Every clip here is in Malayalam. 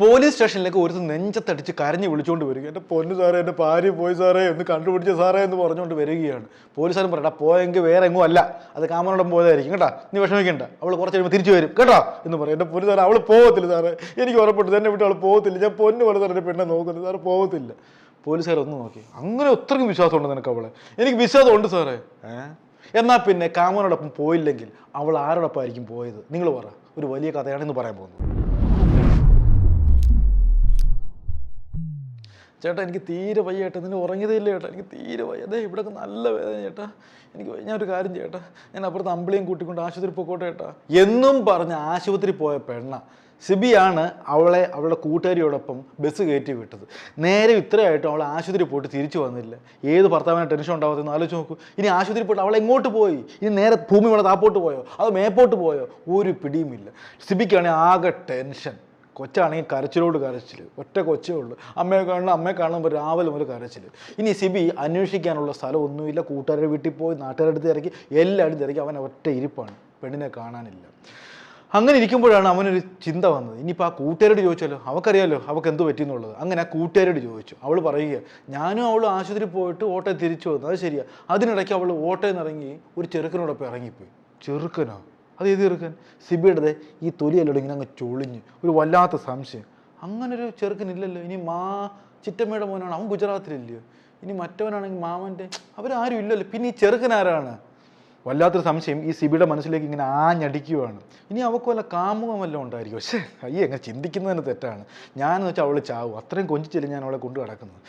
പോലീസ് സ്റ്റേഷനിലേക്ക് ഒരു നെഞ്ചത്തടിച്ച് കരഞ്ഞ് വിളിച്ചുകൊണ്ട് വരിക. എന്റെ പൊന്നു സാറേ എന്റെ ഭാര്യ പോയി സാറേ ഒന്ന് കണ്ടുപിടിച്ച സാറേ എന്ന് പറഞ്ഞുകൊണ്ട് വരികയാണ്. പോലീസുകാരൻ പറയണ്ട പോയെങ്കിൽ വേറെ എങ്ങും അല്ല. അത് കാമനോടം പോയതായിരിക്കും കേട്ടോ. നീ വിഷമിക്കണ്ട. അവൾ കുറച്ച് കഴിയുമ്പോൾ തിരിച്ചു വരും കേട്ടോ? എന്ന് പറയും. എന്റെ പൊന്നു സാറേ അവൾ പോകത്തില്ല സാറേ. എനിക്ക് ഉറപ്പിട്ട് തന്നെ വിട്ട് അവൾ പോകത്തില്ല. ഞാൻ പൊന്ന് പോലെ സാറേ എന്റെ പെണ്ണെ നോക്കുന്നത് സാറ് പോകത്തില്ല. പോലീസുകാർ ഒന്ന് നോക്കി. അങ്ങനെ ഒത്രയും വിശ്വാസമുണ്ട് നിനക്ക് അവളെ. എനിക്ക് വിശ്വാസമുണ്ട് സാറേ. എന്നാൽ പിന്നെ കാമനോടൊപ്പം പോയില്ലെങ്കിൽ അവൾ ആരോടൊപ്പം ആയിരിക്കും പോയത്? നിങ്ങൾ പറ. ഒരു വലിയ കഥയാണെന്ന് പറയാൻ പോകുന്നത് ചേട്ടാ എനിക്ക് തീരെ വയ്യ ചേട്ടാ. നിന്നെ ഉറങ്ങിയതേ ഇല്ല ചേട്ടാ. എനിക്ക് തീരെ വയ്യ. അതെ ഇവിടെ നല്ല വേദന ചേട്ടാ. എനിക്ക്. ഞാൻ ഒരു കാര്യം ചേട്ടാ ഞാൻ അപ്പുറത്ത് അമ്പിളിയും കൂട്ടിക്കൊണ്ട് ആശുപത്രി പോയിക്കോട്ടെ ചേട്ടാ. എന്നും പറഞ്ഞ് ആശുപത്രി പോയ പെണ്ണ. സിബിയാണ് അവളെ അവളുടെ കൂട്ടുകാരിയോടൊപ്പം ബസ് കയറ്റി വിട്ടത്. നേരെ ഇത്രയായിട്ടും അവൾ ആശുപത്രി പോയിട്ട് തിരിച്ചു വന്നില്ല. ഏത് ഭർത്താവിനെ ടെൻഷൻ ഉണ്ടാവാത്തെന്ന് ആലോചിച്ച് നോക്കൂ. ഇനി ആശുപത്രി പോയിട്ട് അവൾ എങ്ങോട്ട് പോയി? ഇനി നേരെ ഭൂമി ഇവിടെ താപ്പോട്ട് പോയോ? അത് മേപ്പോട്ട് പോയോ? ഒരു പിടിയുമില്ല. സിബിക്കാണെങ്കിൽ ആകെ ടെൻഷൻ. കൊച്ചാണെങ്കിൽ കരച്ചിലോട് കരച്ചിൽ ഒറ്റ കൊച്ചേ ഉള്ളൂ. അമ്മയെ കാണണം അമ്മയെ കാണുമ്പോൾ രാവിലെ മുതൽ കരച്ചിൽ ഇനി സിബി അന്വേഷിക്കാനുള്ള സ്ഥലമൊന്നുമില്ല. കൂട്ടുകാരുടെ വീട്ടിൽ പോയി നാട്ടുകാരുടെ അടുത്ത് ഇറക്കി. എല്ലാവരും തിരക്കി. അവൻ ഒറ്റ ഇരിപ്പാണ്. പെണ്ണിനെ കാണാനില്ല. അങ്ങനെ ഇരിക്കുമ്പോഴാണ് അവനൊരു ചിന്ത വന്നത്. ഇനിയിപ്പോൾ ആ കൂട്ടുകാരോട് ചോദിച്ചാലോ? അവക്കറിയാലോ? അവൾക്ക് എന്ത് പറ്റിയെന്നുള്ളത്? അങ്ങനെ ആ കൂട്ടുകാരോട് ചോദിച്ചു. അവൾ പറയുക ഞാനും അവൾ ആശുപത്രി പോയിട്ട് ഓട്ടോ തിരിച്ചു വന്നു. അത് ശരിയാണ് അതിനിടയ്ക്ക് അവൾ ഓട്ടോയിൽ നിന്ന് ഇറങ്ങി ഒരു ചെറുക്കനോടൊപ്പം ഇറങ്ങിപ്പോയി. ചെറുക്കനോ? അത് എഴുതി ചെറുക്കൻ? സിബിയുടെ ഈ തൊലിയല്ലോ ഇങ്ങനെ അങ്ങ് ചൊളിഞ്ഞ്. ഒരു വല്ലാത്ത സംശയം. അങ്ങനെ ഒരു ചെറുക്കനില്ലല്ലോ. ഇനി മാ ചിറ്റമ്മയുടെ മോനാണ്. അവൻ ഗുജറാത്തിലില്ലയോ? ഇനി മറ്റവനാണെങ്കിൽ മാമന്റെ അവരാരും ഇല്ലല്ലോ. പിന്നെ ഈ ചെറുക്കൻ ആരാണ്? വല്ലാത്തൊരു സംശയം. ഈ സിബിയുടെ മനസ്സിലേക്ക് ഇങ്ങനെ ആഞ്ഞടിക്കുകയാണ് ഇനി അവൾക്ക് വല്ല കാമുകം വല്ലതും ഉണ്ടായിരിക്കും. പക്ഷേ അയ്യേ അങ്ങനെ ചിന്തിക്കുന്നതിന് തെറ്റാണ്. ഞാനെന്ന് വെച്ചാൽ അവൾ ചാവും. അത്രയും കൊഞ്ചിച്ചില്ല ഞാൻ അവളെ കൊണ്ടു കിടക്കുന്നത്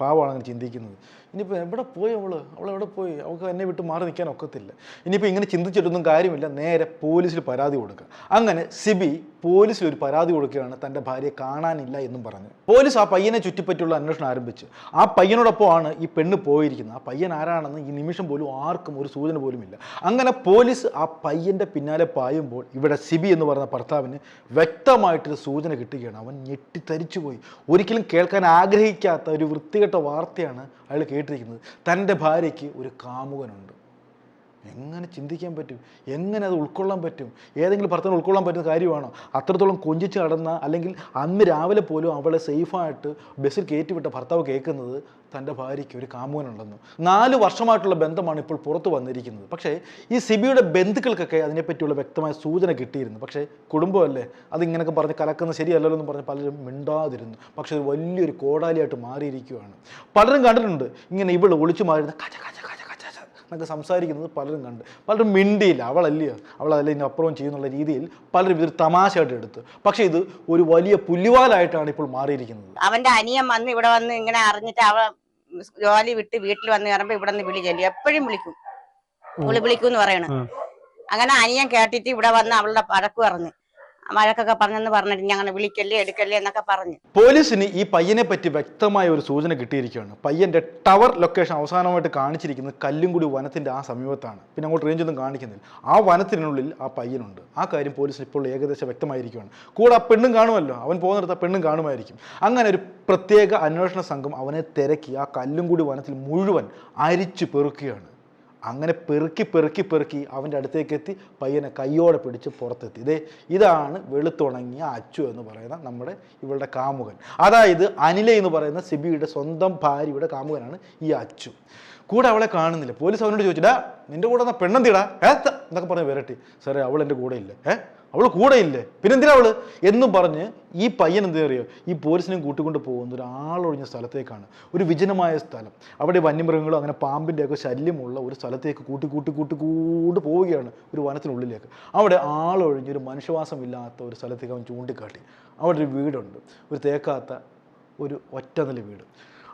പാവമാണ് അങ്ങനെ ചിന്തിക്കുന്നത്. ഇനിയിപ്പോൾ എവിടെ പോയി അവൾ അവൾ എവിടെ പോയി? അവൾക്ക് എന്നെ വിട്ട് മാറി നിൽക്കാൻ ഒക്കത്തില്ല. ഇനിയിപ്പോൾ ഇങ്ങനെ ചിന്തിച്ചിട്ടൊന്നും കാര്യമില്ല. നേരെ പോലീസിൽ പരാതി കൊടുക്കുക. അങ്ങനെ സിബി പോലീസിൽ ഒരു പരാതി കൊടുക്കുകയാണ് തന്റെ ഭാര്യയെ കാണാനില്ല എന്നും പറഞ്ഞ്. പോലീസ് ആ പയ്യനെ ചുറ്റിപ്പറ്റിയുള്ള അന്വേഷണം ആരംഭിച്ചു. ആ പയ്യനോടൊപ്പമാണ് ഈ പെണ്ണ് പോയിരിക്കുന്നത്. ആ പയ്യൻ ആരാണെന്ന് ഈ നിമിഷം പോലും ആർക്കും ഒരു സൂചന പോലുമില്ല അങ്ങനെ പോലീസ് ആ പയ്യന്റെ പിന്നാലെ പായുമ്പോൾ ഇവിടെ സിബി എന്ന് പറയുന്ന ഭർത്താവിന് വ്യക്തമായിട്ടൊരു സൂചന കിട്ടുകയാണ്. അവൻ ഞെട്ടിത്തരിച്ചു പോയി ഒരിക്കലും കേൾക്കാൻ ആഗ്രഹിക്കാത്ത ഒരു വൃത്തികെട്ട വാർത്തയാണ് അയാൾ കേട്ടിരിക്കുന്നത്. തന്റെ ഭാര്യയ്ക്ക് ഒരു കാമുകനുണ്ട്. എങ്ങനെ ചിന്തിക്കാൻ പറ്റും? എങ്ങനെ അത് ഉൾക്കൊള്ളാൻ പറ്റും? ഏതെങ്കിലും ഭർത്താവിന് ഉൾക്കൊള്ളാൻ പറ്റുന്ന കാര്യമാണോ? അത്രത്തോളം കൊഞ്ചിച്ച് നടന്ന അല്ലെങ്കിൽ അന്ന് രാവിലെ പോലും അവളെ സേഫായിട്ട് ബസ്സിൽ കയറ്റിവിട്ട ഭർത്താവ് കേൾക്കുന്നത് തന്റെ ഭാര്യയ്ക്ക് ഒരു കാമുകനുണ്ടെന്ന്. നാല് വർഷമായിട്ടുള്ള ബന്ധമാണ് ഇപ്പോൾ പുറത്തു വന്നിരിക്കുന്നത്. പക്ഷേ ഈ സിബിയുടെ ബന്ധുക്കൾക്കൊക്കെ അതിനെപ്പറ്റിയുള്ള വ്യക്തമായ സൂചന കിട്ടിയിരുന്നു. പക്ഷേ കുടുംബമല്ലേ? അതിങ്ങനെയൊക്കെ പറഞ്ഞ് കലക്കുന്നത് ശരിയല്ലല്ലോ എന്ന് പറഞ്ഞ് പലരും മിണ്ടാതിരുന്നു. പക്ഷേ അത് വലിയൊരു കോടാലിയായിട്ട് മാറിയിരിക്കുകയാണ്. പലരും കണ്ടിട്ടുണ്ട്. ഇങ്ങനെ ഇവൾ ഒളിച്ചു മാറിയിരുന്ന കച്ച കച്ച എന്നൊക്കെ സംസാരിക്കുന്നത് പലരും കണ്ട്. പലരും മിണ്ടിയില്ല. അവളല്ലയോ അവളല്ല ഇനി അപ്പുറം ചെയ്യുന്നുള്ള രീതിയിൽ പലരും ഇതൊരു തമാശയായിട്ട് എടുത്തു. പക്ഷേ ഇത് ഒരു വലിയ പുല്ലുവാലായിട്ടാണ് ഇപ്പോൾ മാറിയിരിക്കുന്നത്. അവന്റെ അനിയൻ വന്ന് ഇവിടെ വന്ന് ഇങ്ങനെ അറിഞ്ഞിട്ട് അവ ജോലി വിട്ട് വീട്ടിൽ വന്ന് കയറുമ്പോ ഇവിടെ നിന്ന് വിളി ചെല്ലും. എപ്പോഴും വിളിക്കും. വിളി വിളിക്കും എന്ന് പറയണ. അങ്ങനെ അനിയൻ കേട്ടിട്ട് ഇവിടെ വന്ന് അവളുടെ പഴക്കു പറഞ്ഞു. വഴക്കൊക്കെ പറഞ്ഞെന്ന് പറഞ്ഞിട്ട് ഞങ്ങൾ വിളിക്കല്ലേ എടുക്കല്ലേ എന്നൊക്കെ പറഞ്ഞു. പോലീസിന് ഈ പയ്യനെ പറ്റി വ്യക്തമായ ഒരു സൂചന കിട്ടിയിരിക്കുകയാണ്. പയ്യന്റെ ടവർ ലൊക്കേഷൻ അവസാനമായിട്ട് കാണിച്ചിരിക്കുന്നത് കല്ലുംകുടി വനത്തിന്റെ ആ സമീപത്താണ്. പിന്നെ അങ്ങോട്ട് റേഞ്ച് ഒന്നും കാണിക്കുന്നില്ല. ആ വനത്തിനുള്ളിൽ ആ പയ്യനുണ്ട്. ആ കാര്യം പോലീസിന് ഇപ്പോൾ ഏകദേശം വ്യക്തമായിരിക്കുകയാണ്. കൂടെ ആ പെണ്ണും കാണുമല്ലോ. അവൻ പോകുന്നിടത്ത് ആ പെണ്ണും കാണുമായിരിക്കും. അങ്ങനെ ഒരു പ്രത്യേക അന്വേഷണ സംഘം അവനെ തിരക്കി ആ കല്ലുംകുടി വനത്തിൽ മുഴുവൻ അരിച്ചു പെറുക്കുകയാണ്. അങ്ങനെ പെറുക്കി പെറുക്കി പെറുക്കി അവന്റെ അടുത്തേക്ക് എത്തി പയ്യനെ കയ്യോടെ പിടിച്ച് പുറത്തെത്തി. ഇതേ ഇതാണ് വെളുത്തുണങ്ങിയ അച്ചു എന്ന് പറയുന്ന നമ്മുടെ ഇവളുടെ കാമുകൻ. അതായത് അനില എന്ന് പറയുന്ന സിബിയുടെ സ്വന്തം ഭാര്യയുടെ കാമുകനാണ് ഈ അച്ചു. കൂടെ അവളെ കാണുന്നില്ല. പോലീസ് അവനോട് ചോദിച്ചിടാ നിന്റെ കൂടെ എന്നാ പെണ്ണെന്തിടാ? ഏ എന്നൊക്കെ പറഞ്ഞ് വരട്ടെ. സാറേ അവൾ എന്റെ കൂടെ ഇല്ല. ഏ അവൾ കൂടെ ഇല്ലേ പിന്നെന്തിനാ അവൾ? എന്നും പറഞ്ഞ് ഈ പയ്യൻ എന്താ അറിയോ? ഈ പോലീസിനെയും കൂട്ടിക്കൊണ്ട് പോകുന്ന ഒരു ആളൊഴിഞ്ഞ സ്ഥലത്തേക്കാണ്. ഒരു വിജനമായ സ്ഥലം. അവിടെ വന്യമൃഗങ്ങളും അങ്ങനെ പാമ്പിന്റെ ഒക്കെ ശല്യമുള്ള ഒരു സ്ഥലത്തേക്ക് കൂട്ടി കൂട്ടി കൂട്ടി കൂട്ടി പോവുകയാണ് ഒരു വനത്തിനുള്ളിലേക്ക്. അവിടെ ആളൊഴിഞ്ഞ് ഒരു മനുഷ്യവാസമില്ലാത്ത ഒരു സ്ഥലത്തേക്ക് അവൻ ചൂണ്ടിക്കാട്ടി. അവിടെ ഒരു വീടുണ്ട്. ഒരു തേക്കാത്ത ഒരു ഒറ്റനില വീട്.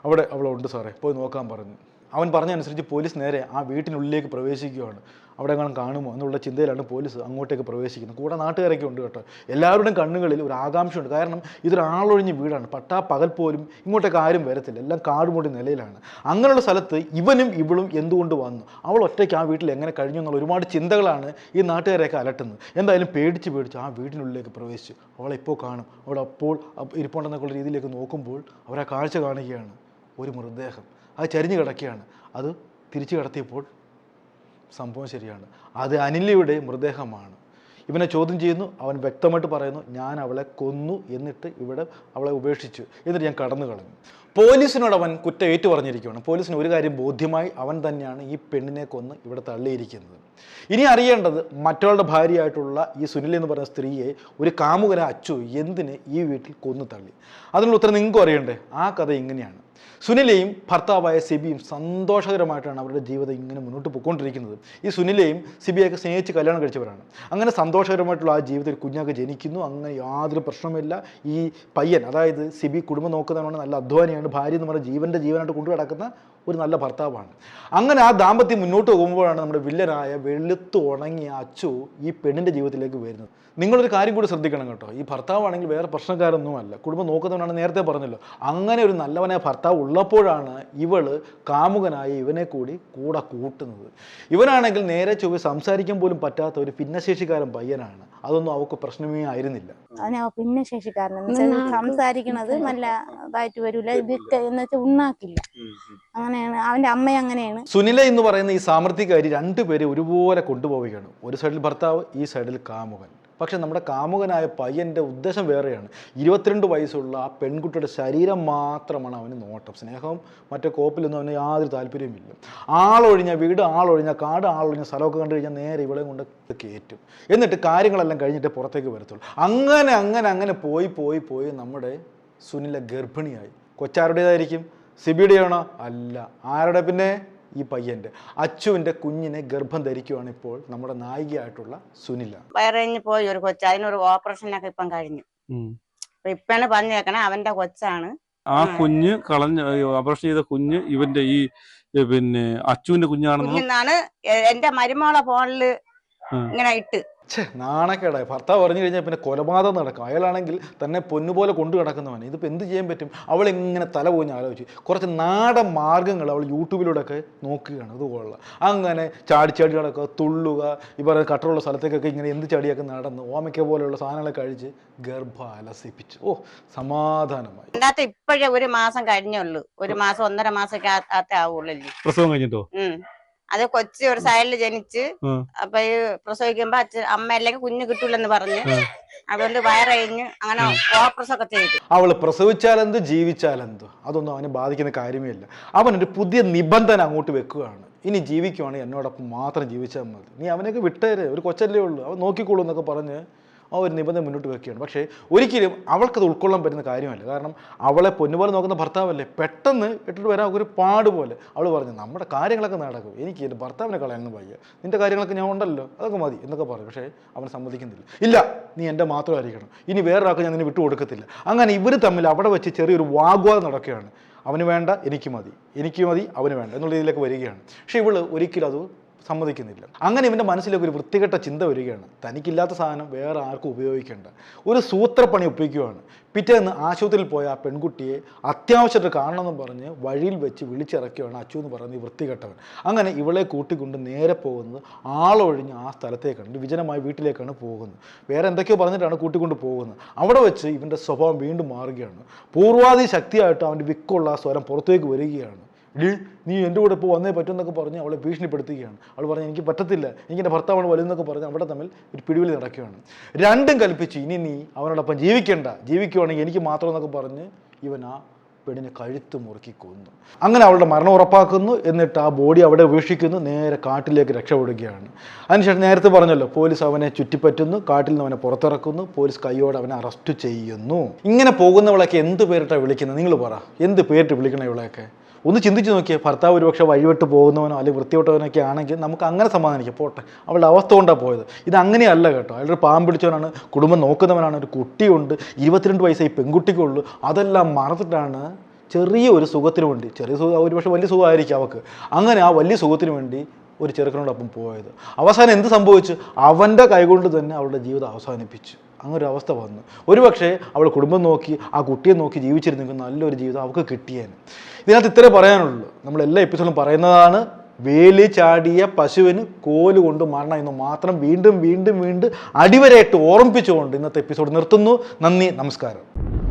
അവിടെ അവളുണ്ട് സാറേ. പോയി നോക്കാൻ പറഞ്ഞു. അവൻ പറഞ്ഞതനുസരിച്ച് പോലീസ് നേരെ ആ വീട്ടിനുള്ളിലേക്ക് പ്രവേശിക്കുകയാണ്. അവിടെ എങ്ങനെ കാണുമോ എന്നുള്ള ചിന്തയിലാണ് പോലീസ് അങ്ങോട്ടേക്ക് പ്രവേശിക്കുന്നത്. കൂടെ നാട്ടുകാരൊക്കെ ഉണ്ട് കേട്ടോ. എല്ലാവരുടെയും കണ്ണുകളിൽ ഒരു ആകാംക്ഷയുണ്ട്. കാരണം ഇതൊരാളൊഴിഞ്ഞ വീടാണ്. പട്ടാ പകൽ പോലും ഇങ്ങോട്ടേക്ക് ആരും വരത്തില്ല. എല്ലാം കാടുമൂടി നിലയിലാണ്. അങ്ങനെയുള്ള സ്ഥലത്ത് ഇവനും ഇവളും എന്തുകൊണ്ട് വന്നു? അവൾ ഒറ്റയ്ക്ക് ആ വീട്ടിൽ എങ്ങനെ കഴിഞ്ഞു എന്നുള്ള ഒരുപാട് ചിന്തകളാണ് ഈ നാട്ടുകാരെയൊക്കെ അലട്ടുന്നത്. എന്തായാലും പേടിച്ച് പേടിച്ച് ആ വീടിനുള്ളിലേക്ക് പ്രവേശിച്ചു. അവളെ ഇപ്പോൾ കാണും. അവൾ അപ്പോൾ അപ്പ- ഇരിപ്പുണ്ടെന്നൊക്കെയുള്ള രീതിയിലേക്ക് നോക്കുമ്പോൾ അവരാ കാഴ്ച കാണുകയാണ്. ഒരു മൃതദേഹം. അത് ചരിഞ്ഞ് കിടക്കുകയാണ്. അത് തിരിച്ചു കിടത്തിയപ്പോൾ സംഭവം ശരിയാണ്. അത് അനിലയുടെ മൃതദേഹമാണ്. ഇവനെ ചോദ്യം ചെയ്യുന്നു. അവൻ വ്യക്തമായിട്ട് പറയുന്നു ഞാൻ അവളെ കൊന്നു എന്നിട്ട് ഇവിടെ അവളെ ഉപേക്ഷിച്ചു. എന്നിട്ട് ഞാൻ കടന്നു കളഞ്ഞു പോലീസിനോട് അവൻ കുറ്റം ഏറ്റു പറഞ്ഞിരിക്കുകയാണ് പോലീസിന് ഒരു കാര്യം ബോധ്യമായി അവൻ തന്നെയാണ് ഈ പെണ്ണിനെ കൊന്ന് ഇവിടെ തള്ളിയിരിക്കുന്നത്. ഇനി അറിയേണ്ടത് മറ്റൊരാളുടെ ഭാര്യയായിട്ടുള്ള ഈ സുനിൽ എന്ന് പറയുന്ന സ്ത്രീയെ ഒരു കാമുകന അച്ചു എന്തിന് ഈ വീട്ടിൽ കൊന്നു തള്ളി? അതിനുള്ള ഉത്തരം നിങ്ങൾക്കും അറിയണ്ടേ? ആ കഥ ഇങ്ങനെയാണ്. സുനിലയും ഭർത്താവായ സിബിയും സന്തോഷകരമായിട്ടാണ് അവരുടെ ജീവിതം ഇങ്ങനെ മുന്നോട്ട് പോയിക്കൊണ്ടിരിക്കുന്നത്. ഈ സുനിലയും സിബിയൊക്കെ സ്നേഹിച്ച് കല്യാണം കഴിച്ചവരാണ്. അങ്ങനെ സന്തോഷകരമായിട്ടുള്ള ആ ജീവിതത്തിൽ കുഞ്ഞാക്ക് ജനിക്കുന്നു. അങ്ങനെ യാതൊരു പ്രശ്നവുമില്ല. ഈ പയ്യൻ അതായത് സിബി കുടുംബം നോക്കുന്നതാണ് നല്ല അധ്വാനിയാണ്. ഭാര്യ എന്ന് പറഞ്ഞ ജീവന്റെ ജീവനായിട്ട് കൊണ്ടു കിടക്കുന്ന ഒരു നല്ല ഭർത്താവാണ്. അങ്ങനെ ആ ദാമ്പത്യം മുന്നോട്ട് പോകുമ്പോഴാണ് നമ്മുടെ വില്ലനായ വെളുത്ത് ഉണങ്ങിയ അച്ചു ഈ പെണ്ണിന്റെ ജീവിതത്തിലേക്ക് വരുന്നത്. നിങ്ങളൊരു കാര്യം കൂടി ശ്രദ്ധിക്കണം കേട്ടോ. ഈ ഭർത്താവാണെങ്കിൽ വേറെ പ്രശ്നക്കാരൊന്നുമല്ല. കുടുംബം നോക്കുന്നവനാണ് നേരത്തെ പറഞ്ഞല്ലോ. അങ്ങനെ ഒരു നല്ലവനായ ഭർത്താവ് ഉള്ളപ്പോഴാണ് ഇവൾ കാമുകനായി ഇവനെ കൂടി കൂടെ കൂട്ടുന്നത്. ഇവനാണെങ്കിൽ നേരെ ചൊവ്വ സംസാരിക്കാൻ പോലും പറ്റാത്ത ഒരു ഭിന്നശേഷിക്കാരൻ പയ്യനാണ്. അതൊന്നും അവൾക്ക് പ്രശ്നമേ ആയിരുന്നില്ല. ഭിന്നശേഷിക്കാരൻ സംസാരിക്കണത് നല്ല ഇതായിട്ട് വിക്ക എന്ന് വെച്ചാൽ ഉണ്ണാക്കില്ല. അങ്ങനെയാണ്. അവന്റെ അമ്മ അങ്ങനെയാണ്. സുനില എന്ന് പറയുന്ന ഈ സാമർത്ഥ്യക്കാരി രണ്ടുപേരെ ഒരുപോലെ കൊണ്ടുപോവുകയാണ്. ഒരു സൈഡിൽ ഭർത്താവ് ഈ സൈഡിൽ കാമുകൻ. പക്ഷെ നമ്മുടെ കാമുകനായ പയ്യന്റെ ഉദ്ദേശം വേറെയാണ്. ഇരുപത്തിരണ്ട് വയസ്സുള്ള ആ പെൺകുട്ടിയുടെ ശരീരം മാത്രമാണ് അവന് നോട്ടം. സ്നേഹവും മറ്റേ കോപ്പിലൊന്നും അവന് യാതൊരു താല്പര്യവുമില്ല ആളൊഴിഞ്ഞ വീട് ആളൊഴിഞ്ഞ കാട് ആളൊഴിഞ്ഞ സ്ഥലമൊക്കെ കണ്ടു കഴിഞ്ഞാൽ നേരെ ഇവളെ കൊണ്ട് കയറ്റും. എന്നിട്ട് കാര്യങ്ങളെല്ലാം കഴിഞ്ഞിട്ട് പുറത്തേക്ക് വരത്തുള്ളൂ. അങ്ങനെ അങ്ങനെ അങ്ങനെ പോയി പോയി പോയി നമ്മുടെ സുനില ഗർഭിണിയായി. കൊച്ചാരുടേതായിരിക്കും? സിബിയുടെയാണോ അല്ല. ആരുടെ പിന്നെ? ഈ പയ്യന്റെ അച്ചുവിന്റെ കുഞ്ഞിനെ ഗർഭം ധരിക്കുവാണ് ഇപ്പോൾ നമ്മുടെ നായികയായിട്ടുള്ള സുനില. വയറിഞ്ഞ് പോയി ഒരു കൊച്ചു. അതിനൊരു ഓപ്പറേഷനൊക്കെ ഇപ്പം കഴിഞ്ഞു. ഇപ്പാണ് പറഞ്ഞു പറഞ്ഞേക്കണേ അവന്റെ കൊച്ചാണ്. ആ കുഞ്ഞ് കളഞ്ഞ ഓപ്പറേഷൻ ചെയ്ത കുഞ്ഞ് ഇവന്റെ ഈ പിന്നെ അച്ചുവിന്റെ കുഞ്ഞാണെന്ന് കുഞ്ഞിന്നാണ് എന്റെ മരുമോളെ ഫോണിൽ ഇങ്ങനെ ഇട്ട്. ഛേ നാണക്കേടായി. ഭർത്താവ് പറഞ്ഞു കഴിഞ്ഞാൽ പിന്നെ കൊലപാതകം നടക്കും. അയാളാണെങ്കിൽ തന്നെ പൊന്നുപോലെ കൊണ്ടു കിടക്കുന്നവൻ ഇതിപ്പോൾ എന്ത് ചെയ്യാൻ പറ്റും? അവൾ ഇങ്ങനെ തല പോഞ്ഞ് ആലോചിച്ചു. കുറച്ച് നാടൻ മാർഗങ്ങൾ അവൾ യൂട്യൂബിലൂടെയൊക്കെ നോക്കുകയാണ്. അതുപോലുള്ള അങ്ങനെ ചാടി ചാടി നടക്കുക തുള്ളുക ഈ പറയുന്ന കട്ടറുള്ള സ്ഥലത്തേക്കൊക്കെ ഇങ്ങനെ എന്ത് ചടിയൊക്കെ നടന്ന് ഓമയ്ക്ക പോലെയുള്ള സാധനങ്ങളൊക്കെ കഴിച്ച് ഗർഭ അലസിപ്പിച്ചു ഓ സമാധാനമായി. അതിനകത്ത് ഇപ്പോഴേ ഒരു മാസം കഴിഞ്ഞുള്ളൂ ഒരു മാസം ഒന്നര മാസം ആവുള്ളൂ പ്രസവം കഴിഞ്ഞിട്ടോ? അത് കൊച്ചി ഒരു സൈഡിൽ ജനിച്ച്. അപ്പൊ ഈ പ്രസവിക്കുമ്പോ അച്ഛൻ അമ്മ അല്ലെങ്കിൽ കുഞ്ഞ് കിട്ടൂലെന്ന് പറഞ്ഞ് അതുകൊണ്ട് വയറഴിഞ്ഞ് അങ്ങനെ ഓപ്പറേഷൻ ഒക്കെ ചെയ്തു. അവൾ പ്രസവിച്ചാലെന്ത് ജീവിച്ചാലെന്ത്? അതൊന്നും അവനെ ബാധിക്കുന്ന കാര്യമേ ഇല്ല ഒരു പുതിയ നിബന്ധന അങ്ങോട്ട് വെക്കുകയാണ്. ഇനി ജീവിക്കുവാണെങ്കിൽ എന്നോടൊപ്പം മാത്രം ജീവിച്ചാൽ മതി. നീ അവനൊക്കെ വിട്ടേര് ഒരു കൊച്ചല്ലേ ഉള്ളൂ. അവൻ നോക്കിക്കോളൂ എന്നൊക്കെ പറഞ്ഞ് ആ ഒരു നിബന്ധന മുന്നോട്ട് വെക്കുകയാണ്. പക്ഷേ ഒരിക്കലും അവൾക്കത് ഉൾക്കൊള്ളാൻ പറ്റുന്ന കാര്യമല്ല. കാരണം അവളെ പൊന്നുപോലെ നോക്കുന്ന ഭർത്താവല്ലേ? പെട്ടെന്ന് ഇട്ടിട്ട് വരാൻ ഒരു പാട് പോലെ അവൾ പറഞ്ഞു നമ്മുടെ കാര്യങ്ങളൊക്കെ നടക്കും. എനിക്ക് എന്റെ ഭർത്താവിനെ കളയാനൊന്നും വയ്യ. നിന്റെ കാര്യങ്ങളൊക്കെ ഞാൻ ഉണ്ടല്ലോ. അതൊക്കെ മതി. എന്നൊക്കെ പറഞ്ഞു. പക്ഷേ അവൻ സമ്മതിക്കുന്നില്ല. ഇല്ല നീ എന്റെ മാത്രമായിരിക്കണം. ഇനി വേറൊരാൾക്ക് ഞാൻ നിന്നെ വിട്ടു കൊടുക്കത്തില്ല. അങ്ങനെ ഇവർ തമ്മിൽ അവിടെ വെച്ച് ചെറിയൊരു വാഗ്വാദം നടക്കുകയാണ്. അവന് വേണ്ട എനിക്ക് മതി. എനിക്ക് മതി അവന് വേണ്ട എന്നുള്ള രീതിയിലേക്ക് വരികയാണ്. പക്ഷേ ഇവൾ ഒരിക്കലും അത് സമ്മതിക്കുന്നില്ല. അങ്ങനെ ഇവന്റെ മനസ്സിലേക്ക് ഒരു വൃത്തികെട്ട ചിന്ത വരികയാണ്. തനിക്കില്ലാത്ത സാധനം വേറെ ആർക്കും ഉപയോഗിക്കേണ്ട. ഒരു സൂത്രപ്പണി ഒപ്പിക്കുകയാണ് പിറ്റേന്ന് ആശുപത്രിയിൽ പോയ ആ പെൺകുട്ടിയെ അത്യാവശ്യമായിട്ട് കാണണമെന്ന് പറഞ്ഞ് വഴിയിൽ വെച്ച് വിളിച്ചിറക്കുകയാണ് അച്ചു എന്ന് പറയുന്ന ഈ വൃത്തികെട്ടവൻ. അങ്ങനെ ഇവളെ കൂട്ടിക്കൊണ്ട് നേരെ പോകുന്നത് ആളൊഴിഞ്ഞ് ആ സ്ഥലത്തേക്കാണ്. വിജനമായി വീട്ടിലേക്കാണ് പോകുന്നത്. വേറെ എന്തൊക്കെയോ പറഞ്ഞിട്ടാണ് കൂട്ടിക്കൊണ്ട് പോകുന്നത്. അവിടെ വെച്ച് ഇവന്റെ സ്വഭാവം വീണ്ടും മാറുകയാണ്. പൂർവാധി ശക്തിയായിട്ട് അവന്റെ വിക്കുള്ള സ്വരം പുറത്തേക്ക് വരികയാണ്. ഡി നീ എന്റെ കൂടെ ഇപ്പോൾ വന്നേ പറ്റുമെന്നൊക്കെ പറഞ്ഞ് അവളെ ഭീഷണിപ്പെടുത്തുകയാണ്. അവൾ പറഞ്ഞ് എനിക്ക് പറ്റത്തില്ല. എനിക്ക് എന്റെ ഭർത്താവാണ് വലുതെന്നൊക്കെ പറഞ്ഞ് അവിടെ തമ്മിൽ ഒരു പിടിവിൽ നടക്കുകയാണ്. രണ്ടും കൽപ്പിച്ച് ഇനി നീ അവനോടൊപ്പം ജീവിക്കേണ്ട. ജീവിക്കുവാണെങ്കിൽ എനിക്ക് മാത്രം എന്നൊക്കെ പറഞ്ഞ് ഇവൻ ആ പെണ്ണിനെ കഴുത്ത് മുറുക്കി കൊന്നു. അങ്ങനെ അവളുടെ മരണം ഉറപ്പാക്കുന്നു. എന്നിട്ട് ആ ബോഡി അവിടെ ഉപേക്ഷിക്കുന്നു നേരെ കാട്ടിലേക്ക് രക്ഷപ്പെടുകയാണ്. അതിനുശേഷം നേരത്തെ പറഞ്ഞല്ലോ പോലീസ് അവനെ ചുറ്റിപ്പറ്റുന്നു. കാട്ടിൽ നിന്ന് അവനെ പുറത്തിറക്കുന്നു. പോലീസ് കൈയോടെ അവനെ അറസ്റ്റ് ചെയ്യുന്നു. ഇങ്ങനെ പോകുന്നവളൊക്കെ എന്ത് പേരിട്ടാണ് വിളിക്കുന്നത്? നിങ്ങൾ പറ. എന്ത് പേരിട്ട് വിളിക്കണം ഇവളെയൊക്കെ? ഒന്ന് ചിന്തിച്ച് നോക്കിയാൽ ഭർത്താവ് ഒരുപക്ഷെ വഴിവിട്ട് പോകുന്നവനോ അല്ലെങ്കിൽ വൃത്തിയോട്ടവനൊക്കെ ആണെങ്കിൽ നമുക്ക് അങ്ങനെ സമാധാനിക്കാം. പോട്ടെ അവളുടെ അവസ്ഥ കൊണ്ടാണ് പോയത്. ഇത് അങ്ങനെയല്ല കേട്ടോ. അയാളൊരു പാമ്പ് പിടിച്ചവനാണ് കുടുംബം നോക്കുന്നവനാണ് ഒരു കുട്ടിയുണ്ട് ഇരുപത്തിരണ്ട് വയസ്സായി പെൺകുട്ടിക്കുള്ളൂ. അതെല്ലാം മറന്നിട്ടാണ് ചെറിയ ഒരു സുഖത്തിന് വേണ്ടി ചെറിയ സുഖം ഒരുപക്ഷെ വലിയ സുഖമായിരിക്കും അവൾക്ക് അങ്ങനെ ആ വലിയ സുഖത്തിന് വേണ്ടി ഒരു ചെറുക്കനോടൊപ്പം പോയത്. അവസാനം എന്ത് സംഭവിച്ചു? അവന്റെ കൈകൊണ്ട് തന്നെ അവളുടെ ജീവിതം അവസാനിപ്പിച്ചു. അവസ്ഥ വന്നു. ഒരുപക്ഷെ അവൾ കുടുംബം നോക്കി ആ കുട്ടിയെ നോക്കി ജീവിച്ചിരുന്നെങ്കിൽ നല്ലൊരു ജീവിതം അവൾക്ക് കിട്ടിയേനെ. ഇതിനകത്ത് ഇത്രേ പറയാനുള്ളൂ. നമ്മൾ എല്ലാ എപ്പിസോഡും പറയുന്നതാണ് വേലി ചാടിയ പശുവിന് കോൽ കൊണ്ട് മരണം എന്ന് മാത്രം വീണ്ടും വീണ്ടും വീണ്ടും അടിവരായിട്ട് ഓർമ്മിപ്പിച്ചുകൊണ്ട് ഇന്നത്തെ എപ്പിസോഡ് നിർത്തുന്നു. നന്ദി നമസ്കാരം.